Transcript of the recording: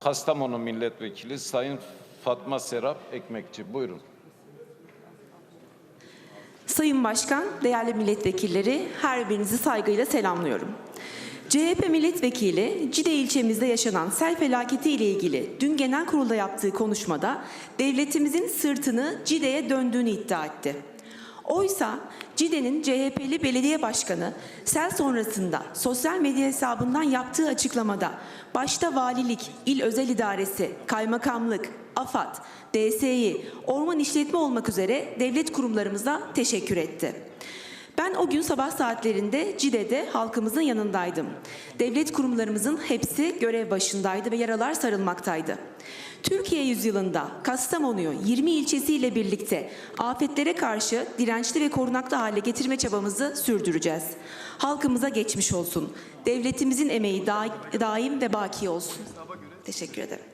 Kastamonu Milletvekili Sayın Fatma Serap Ekmekçi. Buyurun. Sayın Başkan, değerli milletvekilleri, her birinizi saygıyla selamlıyorum. CHP milletvekili Cide ilçemizde yaşanan sel felaketi ile ilgili dün genel kurulda yaptığı konuşmada devletimizin sırtını Cide'ye döndüğünü iddia etti. Oysa Cide'nin CHP'li belediye başkanı sel sonrasında sosyal medya hesabından yaptığı açıklamada başta valilik, il özel idaresi, kaymakamlık, AFAD, DSİ, orman işletme olmak üzere devlet kurumlarımıza teşekkür etti. Ben o gün sabah saatlerinde Cide'de halkımızın yanındaydım. Devlet kurumlarımızın hepsi görev başındaydı ve yaralar sarılmaktaydı. Türkiye yüzyılında Kastamonu'yu 20 ilçesiyle birlikte afetlere karşı dirençli ve korunaklı hale getirme çabamızı sürdüreceğiz. Halkımıza geçmiş olsun. Devletimizin emeği da- daim ve baki olsun. Teşekkür ederim.